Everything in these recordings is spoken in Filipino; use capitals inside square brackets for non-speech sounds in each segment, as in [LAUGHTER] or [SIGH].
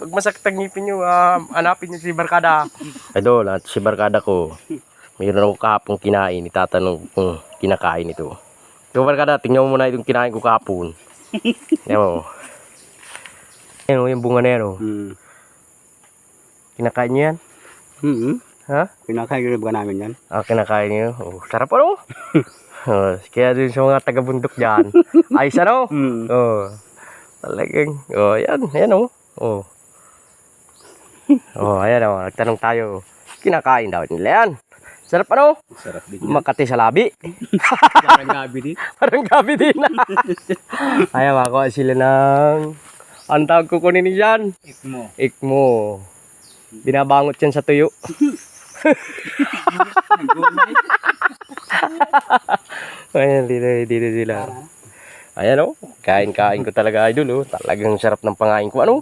Pag masakit ang ngipin nyo, um, hanapin nyo si Barkada. Idol, at si Barkada ko, mayroon ako kahapong kinain. Itatanong kung kinakain ito. So Barkada, tingnan mo muna itong kinain ko kahapon. Yan mo. Yan o, yung bunga na yan o. Hmm. Kinakain nyo yan? Hmm. Ha? Pinakain ba namin yan? Ah, kinakain nyo. Oh, sarap ano? [LAUGHS] oh, kaya dun sa mga taga-bundok dyan. Ayos ano? Hmm. Oh. Talagang, oh, yan, yan oh. Oh. Oh, ayan oh, nagtanong tayo. Kinakain daw nila yan. Sarap ano? Sarap din yan. Makati sa labi. [LAUGHS] Parang gabi din. [LAUGHS] Parang gabi din. [LAUGHS] ayan, makuha sila ng... Ang tawag kukunin ni Jan? Ikmo. Ikmo. Binabangot yan sa tuyo. Ayan, dito, dito sila. Ayan oh, kain-kain ko talaga idol oh. Talagang sarap ng pangain ko. Ano?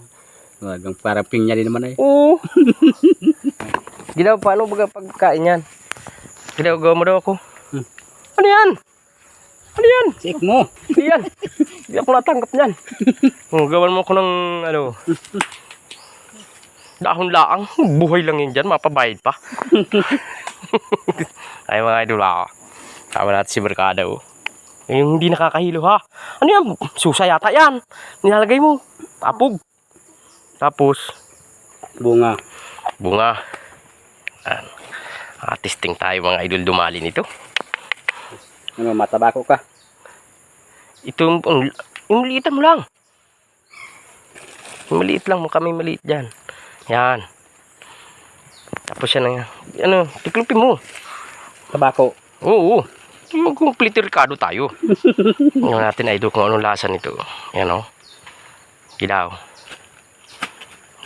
Wagang parang pinya din naman eh. Oo. [LAUGHS] Ginawa paano baga pagkain yan? Ginagawa mo daw ako. Hmm. Ano yan? Ano yan? Si Ikmo. Ano yan? Hindi ako natanggap niyan. Oh, [LAUGHS] gawan mo ko ng ano. Dahon laang. Buhay lang yun dyan. Mapabayad pa. [LAUGHS] Ay mga idol ako. Tama natin si Mercado. oh. Yung hindi nakakahilo ha. Ano yan? Susa yata yan. Nilalagay mo. Tapog. Tapos, Bunga. bunga. Ayan. Testing tayo mga idol dumali nito. Ano, matabako ka. Ito, yung, yung maliitan mo lang. Yung maliit lang mo kami maliit dyan. Yan. Tapos yan na Ano, tiklupin mo. Tabako. Oo. Mag-complete Ricardo tayo. [LAUGHS] Tingnan natin idol kung anong lasa nito. Yan o. Gilaw.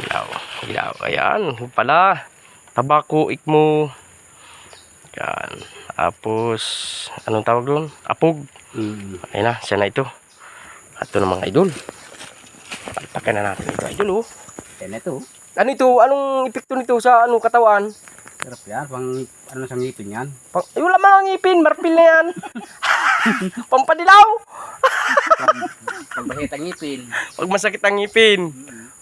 Gilaw. Gilaw. Ayan. Pala. Tabako, ikmo. Yan. Tapos, anong tawag doon? Apog. Hmm. Ayan na, siya na ito. At ito na mga idol. Palpakan na natin ito, idol oh. Yan ito. Ano ito? Anong epekto nito sa anong katawan? Sarap yan. Pang ano sa ngipin yan. Pang, ay, wala ang ngipin, marpil na yan. [LAUGHS] Pampadilaw. Pag bahita ngipin. Pag masakit ang ngipin.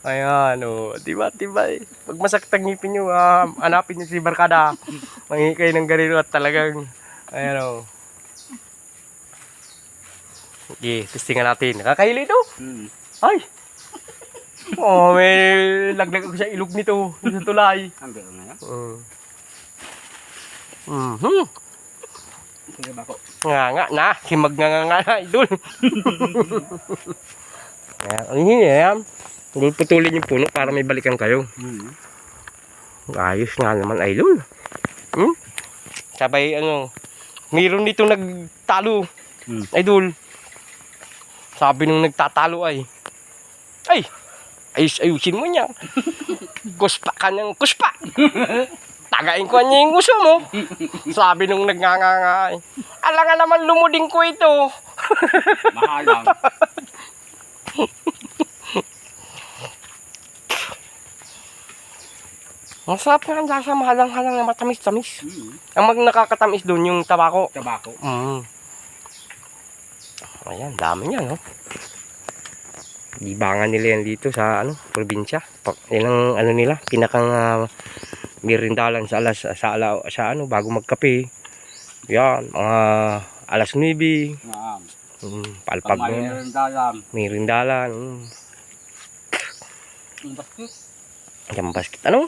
Ayan, oh. Diba, diba eh. Pag masakit ngipin nyo, ah, hanapin nyo si Barkada. Mangingi kayo ng ganito at talagang, ayan oh. Okay, testingan natin. Nakakahili ito. Hmm. Ay! Oh, may laglag ako sa ilog nito. Sa tulay. Ang gano'n nga yan. Mhm. Sige bako. Nga nga na, himag nga nga nga idol. [LAUGHS] Ayan, ang hini yan. Huwag putulin yung puno para may balikan kayo. Hmm. Ayos nga naman idol. Hmm? Sabay ano, mayroon dito nagtalo. Hmm. Idol. Sabi nung nagtatalo ay, ay, ayus ayusin mo niya. [LAUGHS] kuspa ka niyang kuspa. Tagain ko niya yung gusto mo. Sabi nung nagnganganga ay, ala nga naman lumuding ko ito. Mahalang. [LAUGHS] Masarap nga ang lasa, mahalang-halang na matamis-tamis. Hmm. Ang mag nakakatamis doon yung tabako. Tabako. Mm. Ayan, dami niya, no? Libangan nila yan dito sa, ano, probinsya. Pa, yan ang, ano nila, pinakang uh, mirindalan sa alas, sa, ala, sa, ano, bago magkape. Yan, mga alas 9. Naam. Mm, palpag na yan. Dalam. Mirindalan. Mm. Ang basket. Yan, basket. Ano?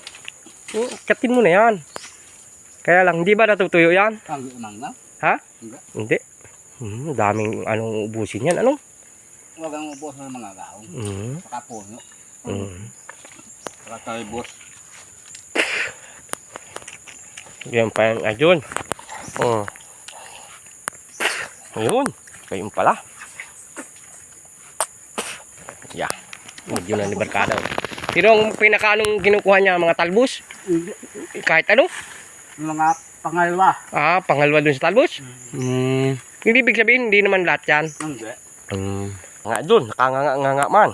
Mm, Katin mo na yan. Kaya lang, hindi ba natutuyo yan? Ang imang na. Ha? Hindi. Hindi. Mm, daming anong ubusin yan. Ano? Huwag ang ubos ng mga gaong. Mm. Saka puno. Mm. Saka talibos. Yan pa yung ayun. Oh. Ayun. Ayun pala. Yeah. Medyo na ni Barkada. Pero ang pinakaanong kinukuha niya mga talbos? Kahit ano? Mga pangalawa. Ah, pangalawa dun sa talbos? Hmm. Hindi ibig sabihin, hindi naman lahat yan. Hindi. Hmm. Nga dun, nakanganga nga nga man.